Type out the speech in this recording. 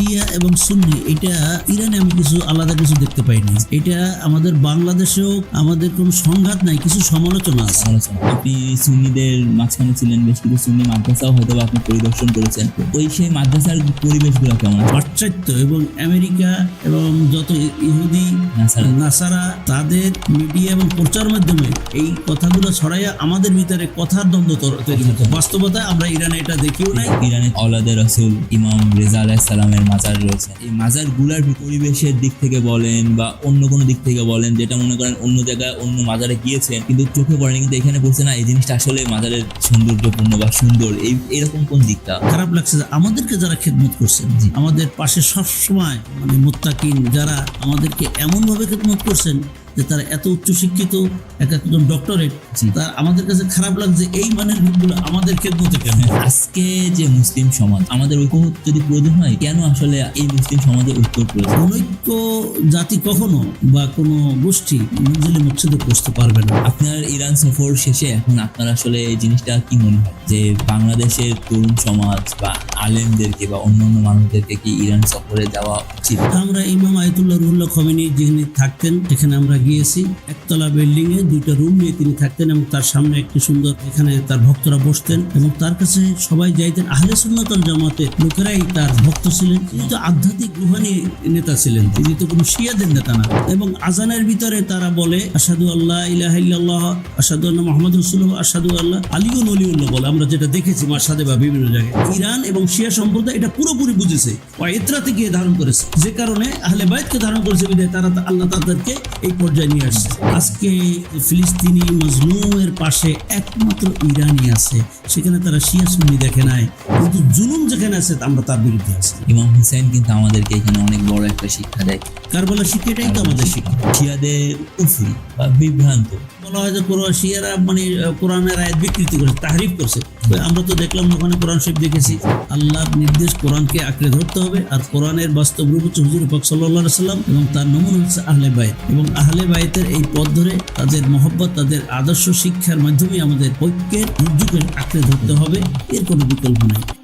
শিয়া এবং সুন্নি এটা ইরানে আমি কিছু আলাদা কিছু দেখতে পাইনি। এটা আমাদের বাংলাদেশেও আমাদের কোনো সংঘাত নাই কিছু সমালোচনা আছে। আপনি সুন্নিদের মাঝখানে ছিলেন বেশ কিছু সুন্নি মাদ্রাসাও হয়তো আপনি পরিদর্শন করেছেন। ওই সেই মাদ্রাসার পরিবেশগুলো কেমন? পাশ্চাত্য এবং আমেরিকা এবং যত ইহুদি নাসারা। নাসারা তাদের মিডিয়া এবং প্রচার মাধ্যমে এই কথাগুলো ছড়াইয়া আমাদের ভিতরে কথার দ্বন্দ্ব তৈরি হতো বাস্তবতা আমরা ইরানে এটা দেখিও নাই। ইরানে অলাদে রসুল ইমাম রেজা আলাহ সালামের মাজার রয়েছে। এই মাজারগুলার পরিবেশের দিক থেকে বলেন বা অন্য কোনো দিক থেকে বলেন যেটা মনে করেন অন্য জায়গায় অন্য মাজারে গিয়েছেন কিন্তু চোখে পড়েনি কিন্তু এখানে বলছে না এই জিনিসটা আসলে মাজারের সৌন্দর্যপূর্ণ বা সুন্দর। এই এরকম কোন দিকটা? খারাপ লাগছে যে আমাদেরকে যারা খেদমত করছেন আমাদের পাশে সবসময় মানে মোত্তাকিন যারা আমাদেরকে এমনভাবে খেদমত করছেন যে তারা এত উচ্চ শিক্ষিত এক একজন ডক্টরেট। তা আমাদের কাছে খারাপ লাগছে এই মানের লোকগুলো আমাদের খেদমতে কেন? আজকে যে মুসলিম সমাজ আমাদের ঐক্য যদি প্রয়োজন হয় কেন আসলে এই মুসলিম সমাজের ঐক্য প্রয়োজন? অনৈক্য জাতি কখনো বা কোনো গোষ্ঠী মঞ্জিলে মুচ্ছেদ করতে পারবে না। আপনার ইরান সফর শেষে এখন আপনার আসলে এই জিনিসটা কি মনে হয়? যে বাংলাদেশের তরুণ সমাজ বা আলেমদেরকে বা অন্যান্য মানুষদেরকে কি ইরান সফরে যাওয়া উচিত? আমরা ইমাম আয়তুল্লাহ রুহুল্লাহ খমিনী যেখানে থাকতেন, সেখানে আমরা গিয়েছি। একতলা বিল্ডিং এ দুইটা রুম নিয়ে তিনি থাকতেন এবং তার সামনে একটি সুন্দর এখানে তার ভক্তরা বসতেন এবং তার কাছে সবাই যাইতেন। আহলে সুন্নতল জামাতে লোকেরাই তার ভক্ত ছিলেন, তিনি তো আধ্যাত্মিক রুহানি নেতা ছিলেন, তিনি তো কোনো শিয়াদের নেতা না। এবং আজানের ভিতরে তারা বলে আসাদু আল্লাহ ইলাহা ইল্লাল্লাহ আসাদু আল্লাহ মোহাম্মদ রসুল্লাহ আসাদু আল্লাহ আলিউন অলিউল্লাহ বলে আমরা যেটা দেখেছি মাসাদে বা বিভিন্ন জায়গায়। ইরান এবং শিয়া সম্প্রদায় এটা পুরোপুরি বুঝেছে ও এতরা থেকে ধারণ করেছে। যে কারণে আহলে বাইতকে ধারণ করেছে বিধায় তারা আল্লাহ তাদেরকে এই পর্যায়ে নিয়ে আসছে। আজকে ফিলিস্তিনি মজলুমের পাশে একমাত্র ইরানই আছে সেখানে তারা শিয়া সুন্নি দেখে নাই কিন্তু জুলুম যেখানে আছে আমরা তার বিরুদ্ধে আছি। ইমাম হুসেন কিন্তু আমাদেরকে এখানে অনেক বড় একটা শিক্ষা দেয়। কারবালা শিক্ষা এটাই তো আমাদের শিক্ষা। শিয়াদের উফরি। বিভ্রান্ত। বলা হয় যে শিয়ারা মানে কোরআনের আয়াত বিকৃতি করেছে তাহরিফ করছে। আমরা তো দেখলাম ওখানে কোরআন শরীফ দেখেছি। আল্লাহর নির্দেশ কোরআনকে আঁকড়ে ধরতে হবে আর কোরআনের বাস্তব রূপ হচ্ছে হুজুর পাক সাল্লাহ সাল্লাম এবং তার নমুনা হচ্ছে আহলে বাইত। এবং আহলে বাইতের এই পথ ধরে তাদের মহব্বত তাদের আদর্শ শিক্ষার মাধ্যমে আমাদের ঐক্যের দুর্যোগের আঁকড়ে ধরতে হবে। এর কোনো বিকল্প নেই।